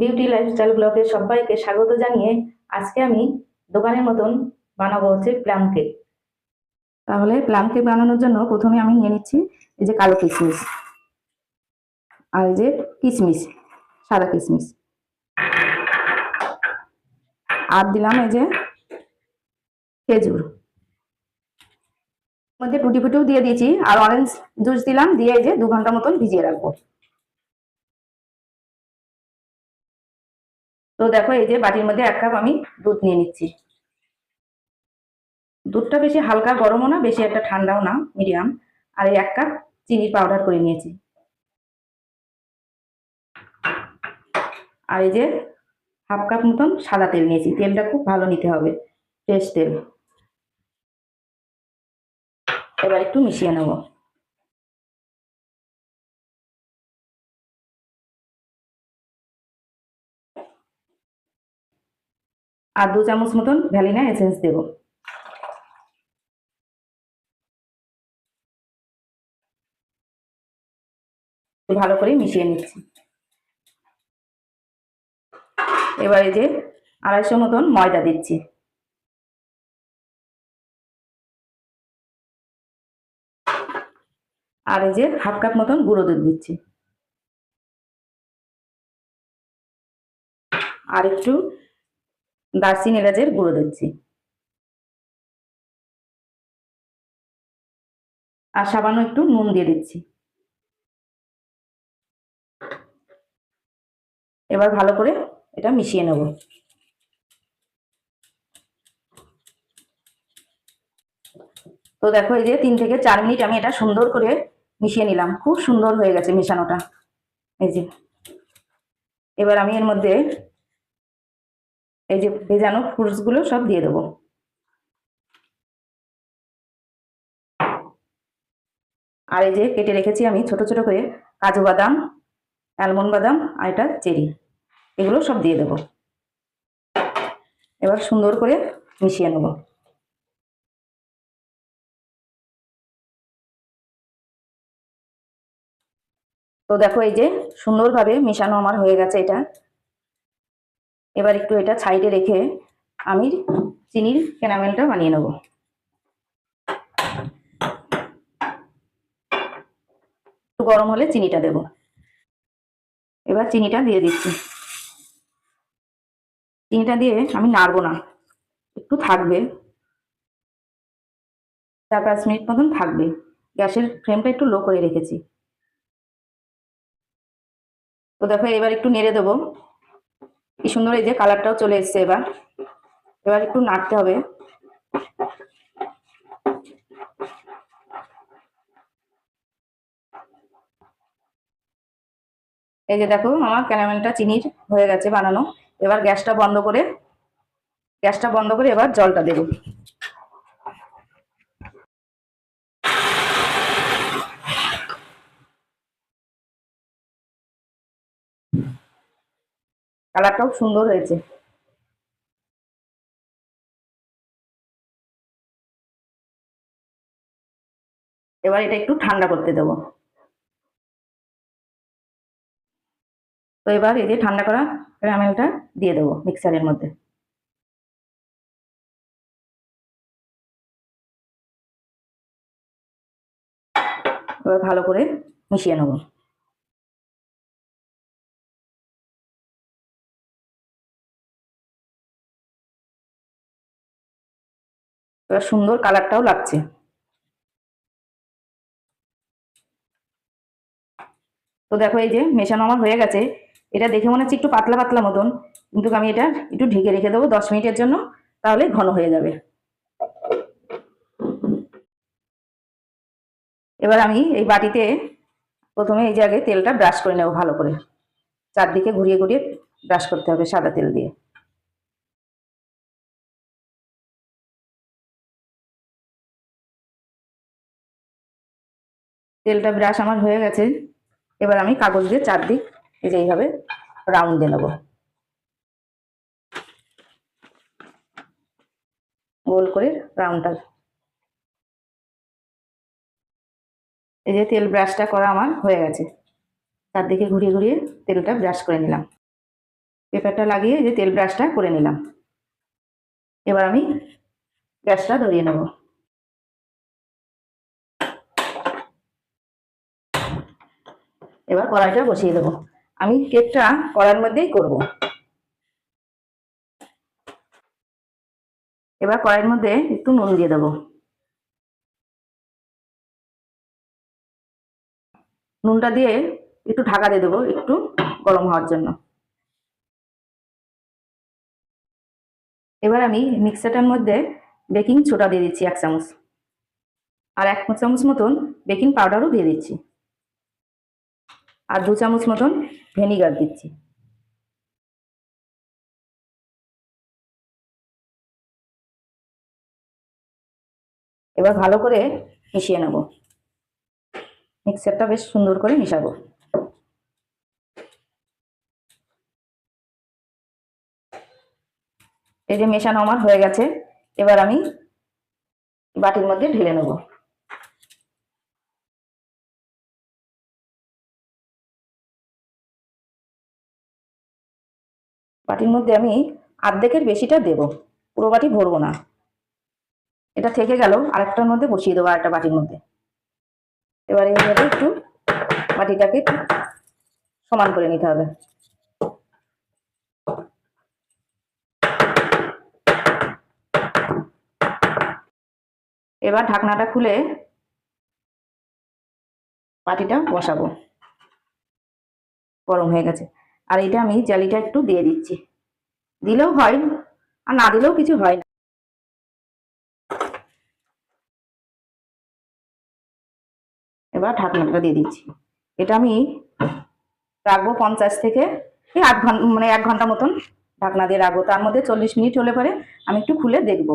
Beauty lifestyle ব্লগে সবাইকে স্বাগত জানিয়ে আজকে আমি দোকানের মতন বানাবো হচ্ছে প্লাম কেক তাহলে প্লাম কেক বানানোর জন্য প্রথমে আমি নিয়ে নিচ্ছি এই যে কালো কিশমিশ আর এই যে কিশমিশ সাদা কিশমিশ আর দিলাম এই যে খেজুর। মধ্যে টুটি ফুটিও দিয়ে দিয়েছি আর অরেঞ্জ জুস দিলাম, দিয়ে এই যে দু ঘণ্টা মতন ভিজিয়ে রাখব। তো দেখো, এই যে বাটির মধ্যে এক কাপ আমি দুধ নিয়ে নিচ্ছি। দুধটা বেশি হালকা গরমও না, বেশি একটা ঠান্ডাও না, মিডিয়াম। আর এই এক কাপ চিনির পাউডার করে নিয়েছি। আর এই যে হাফ কাপ মতন সাদা তেল নিয়েছি, তেলটা খুব ভালো নিতে হবে ফ্রেশ তেল। এবার একটু মিশিয়ে নেব। আর দু চামচ মতন ভ্যালিনা এসেন্স দেব। ভালো করে মিশিয়ে নিচ্ছি। এবার যে আড়াইশো মতন ময়দা দিচ্ছি। আর এই যে হাফ কাপ মতন গুঁড়ো দুধ দিচ্ছি। আর একটু দারচিনি এলাচের গুঁড়ো দিচ্ছি। আর সামান্য একটু নুন দিয়ে দিচ্ছি। এবার ভালো করে এটা মিশিয়ে নেব। তো দেখো এই যে তিন থেকে চার মিনিট আমি এটা সুন্দর করে মিশিয়ে নিলাম। খুব সুন্দর হয়ে গেছে মেশানোটা। এই যে। এবার আমি এর মধ্যে এই যে ভেজানো ফ্রুটসগুলো সব দিয়ে দেবো। আর এই যে কেটে রেখেছি আমি ছোট ছোট করে কাজু বাদাম, অ্যালমন্ড বাদাম আর এটা চেরি, এগুলো সব দিয়ে দেবো। এবার সুন্দর করে মিশিয়ে নেব। তো দেখো এই যে সুন্দরভাবে মিশানো আমার হয়ে গেছে এটা। এবার একটু এটা সাইডে রেখে আমি চিনির ক্যারামেলটা বানিয়ে নেব। একটু গরম হলে চিনিটা দেব। এবার চিনিটা দিয়ে দিচ্ছি। চিনিটা দিয়ে আমি নাড়বো না। একটু থাকবে। চার পাঁচ মিনিট মতন থাকবে। গ্যাসের ফ্লেমটা একটু লো করে রেখেছি। তো দেখো এবার একটু নেড়ে দেবো। কি সুন্দর এই যে কালারটাও চলে এসছে এবার। এবার একটু নাড়তে হবে। এই যে দেখো, আমার ক্যারামেলটা চিনির হয়ে গেছে বানানো। এবার গ্যাসটা বন্ধ করে, গ্যাসটা বন্ধ করে এবার জলটা দেব। কালারটাও সুন্দর হয়েছে। এবার এটা একটু ঠান্ডা করতে দেবো। তো এবার এই যে ঠান্ডা করা ক্যারামেলটা দিয়ে দেবো মিক্সারের মধ্যে। এবার ভালো করে মিশিয়ে নেব। এবার সুন্দর কালারটাও লাগছে। তো দেখো এই যে মেশানো আমার হয়ে গেছে। এটা দেখে মনে হচ্ছে একটু পাতলা পাতলা মতন, কিন্তু আমি এটা একটু ঢেকে রেখে দেবো দশ মিনিটের জন্য, তাহলে ঘন হয়ে যাবে। এবার আমি এই বাটিতে প্রথমে এই জায়গায় তেলটা ব্রাশ করে নেব ভালো করে। চারদিকে ঘুরিয়ে ঘুরিয়ে ব্রাশ করতে হবে সাদা তেল দিয়ে। তেলটা ব্রাশ আমার হয়ে গেছে। এবার আমি কাগজ দিয়ে চারদিক এইভাবে রাউন্ড দিয়ে নেব। গোল করে রাউন্ডটা এই যে তেল ব্রাশটা করা আমার হয়ে গেছে। চারদিকে ঘুরিয়ে ঘুরিয়ে তেলটা ব্রাশ করে নিলাম। পেপারটা লাগিয়ে যে তেল ব্রাশটা করে নিলাম। এবার আমি গ্যাসটা ধরিয়ে নেব। এবার কড়াইটা বসিয়ে দেবো। আমি কেকটা কড়ার মধ্যেই করব। এবার কড়াইয়ের মধ্যে একটু নুন দিয়ে দেবো। নুনটা দিয়ে একটু ঢাকা দিয়ে দেবো একটু গরম হওয়ার জন্য। এবার আমি মিক্সারটার মধ্যে বেকিং ছোটা দিয়ে দিচ্ছি এক চামচ। আর এক চামচ মতন বেকিং পাউডারও দিয়ে দিচ্ছি। আর দু চামচ মতন ভিনিগার দিচ্ছি। এবার ভালো করে মিশিয়ে নেব। মিক্সারটা বেশ সুন্দর করে মিশাবো। এই যে মেশানো আমার হয়ে গেছে, এবার আমি বাটির মধ্যে ঢেলে নেব। বাটির মধ্যে আমি আর্ধেকের বেশিটা দেব। পুরো বাটি ভরবো না। এটা থেকে গেল আরেকটার মধ্যে বসিয়ে দেবো আরেকটা বাটির মধ্যে। এবার এইভাবে একটু বাটিটাকে সমান করে নিতে হবে। এবার ঢাকনাটা খুলে বাটিটা বসাবো। গরম হয়ে গেছে। আর এটা আমি জালিটা একটু দিয়ে দিচ্ছি। দিলেও হয় আর না দিলেও কিছু হয় না। এবার ঢাকনাটা দিয়ে দিচ্ছি। এটা আমি রাখব পঞ্চাশ থেকে এই আধ ঘণ্টা মানে এক ঘণ্টা মতন ঢাকনা দিয়ে রাখব। তার মধ্যে চল্লিশ মিনিট হলে পরে আমি একটু খুলে দেখব।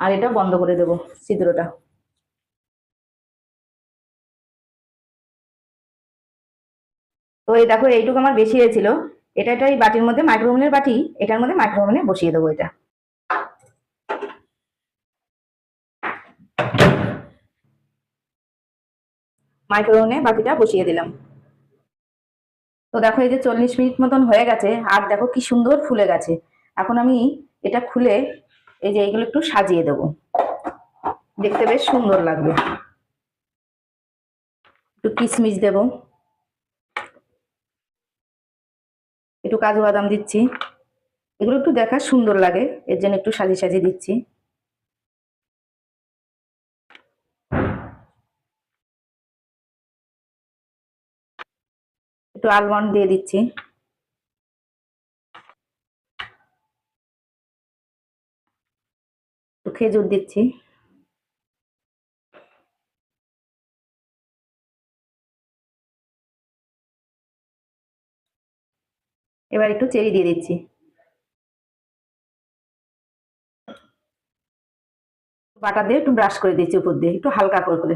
আর এটা বন্ধ করে দেবো ছিদ্রটা। তো এই দেখো, এইটুকু আমার বেশি হয়েছিল। এটা এটা এই বাটির মধ্যে মাইক্রোওভেনের বাটি, এটার মধ্যে মাইক্রোওভেনে বসিয়ে দেবো এটা। মাইক্রোওভেনে বাটিটা বসিয়ে দিলাম। তো দেখো এই যে চল্লিশ মিনিট মতন হয়ে গেছে, আর দেখো কি সুন্দর ফুলে গেছে। এখন আমি এটা খুলে এই যে এইগুলো একটু সাজিয়ে দেবো। দেখতে বেশ সুন্দর লাগবে। একটু কিশমিশ দেব। একটু কাজু বাদাম দিচ্ছি। এগুলো একটু দেখা সুন্দর লাগে, এর জন্য একটু সাজিয়ে সাজিয়ে দিচ্ছি। একটু আলমন্ড দিয়ে দিচ্ছি। একটু খেজুর দিচ্ছি। এবার একটু চেরি দিয়ে দিচ্ছি। বাটার দিয়ে একটু ব্রাশ করে দিচ্ছি উপর দিয়ে, একটু হালকা করে করে।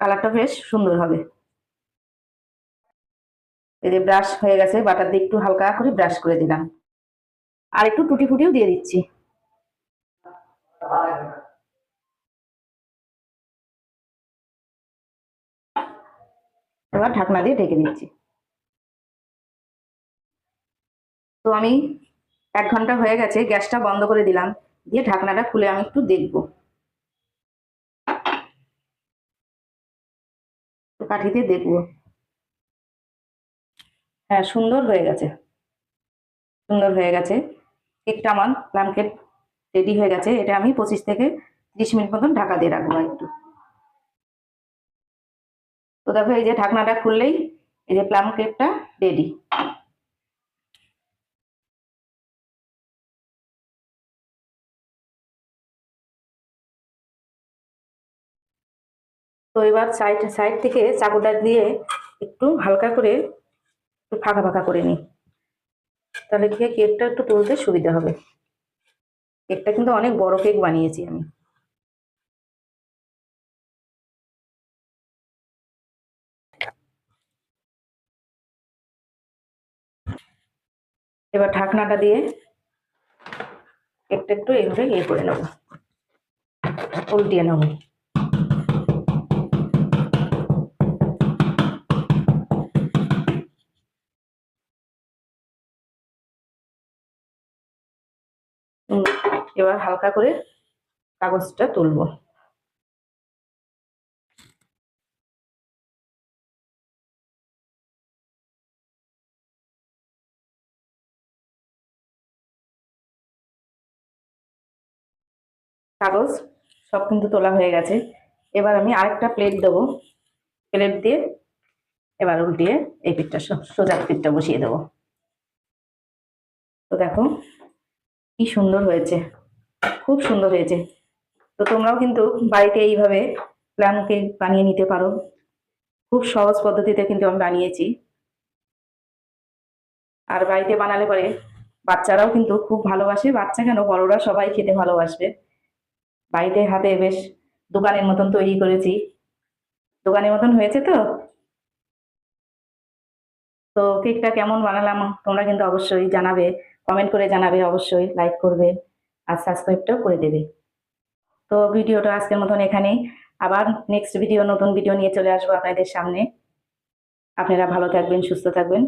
কালারটা বেশ সুন্দর হবে। এই যে ব্রাশ হয়ে গেছে, বাটার দিয়ে একটু হালকা করে ব্রাশ করে দিলাম। আর একটু টুটি ফুটিও দিয়ে দিচ্ছি। এবার ঢাকনা দিয়ে ঢেকে দিচ্ছি তো আমি এক ঘণ্টা হয়ে গেছে, গ্যাসটা বন্ধ করে দিলাম। দিয়ে ঢাকনাটা খুলে আমি একটু দেখব। তো কাঠি দিয়ে দেখব। হ্যাঁ সুন্দর হয়ে গেছে। সুন্দর হয়ে গেছে। কেকটা আমার প্লাম কেক রেডি হয়ে গেছে। এটা আমি পঁচিশ থেকে ত্রিশ মিনিট মতন ঢাকা দিয়ে রাখব একটু। তো দেখো, এই যে ঢাকনাটা খুললেই এই যে প্লাম কেকটা রেডি। তো এবার সাইড সাইড থেকে চাকুটা দিয়ে একটু হালকা করে একটু ফাঁকা ফাঁকা করে নিই। তাহলে কি কেকটা একটু তুলতে সুবিধা হবে। কেকটা কিন্তু অনেক বড় কেক বানিয়েছি আমি। এবার ঢাকনাটা দিয়ে কেকটা একটু এইভাবে ইয়ে করে নেব। উল্টিয়ে নেব। এবার হালকা করে কাগজটা তুলবো। কাগজ সব কিন্তু তোলা হয়ে গেছে। এবার আমি আরেকটা প্লেট দেবো। প্লেট দিয়ে এবার উল্টিয়ে এই পিঠটা সোজা পিঠটা বসিয়ে দেবো। তো দেখো কি সুন্দর হয়েছে। খুব সুন্দর হয়েছে। তো তোমরাও কিন্তু বাড়িতে এইভাবে প্ল্যাম কেক বানিয়ে নিতে পারো। খুব সহজ পদ্ধতিতে কিন্তু আমি বানিয়েছি। আর বাড়িতে বানালে পরে বাচ্চারাও কিন্তু খুব ভালোবাসে। বাচ্চা কেন? বড়রা সবাই খেতে ভালোবাসবে। বাড়িতে হাতে বেশ দোকানের মতন তৈরি করেছি। দোকানের মতন হয়েছে তো? তো কেকটা কেমন বানালাম তোমরা কিন্তু অবশ্যই জানাবে। কমেন্ট করে জানাবে অবশ্যই, লাইক করবে। আর সাবস্ক্রাইবটাও করে দেবে। তো ভিডিওটা আজকের মতন এখানেই। আবার নেক্সট ভিডিও নতুন ভিডিও নিয়ে চলে আসব আপনাদের সামনে। আপনারা ভালো থাকবেন, সুস্থ থাকবেন।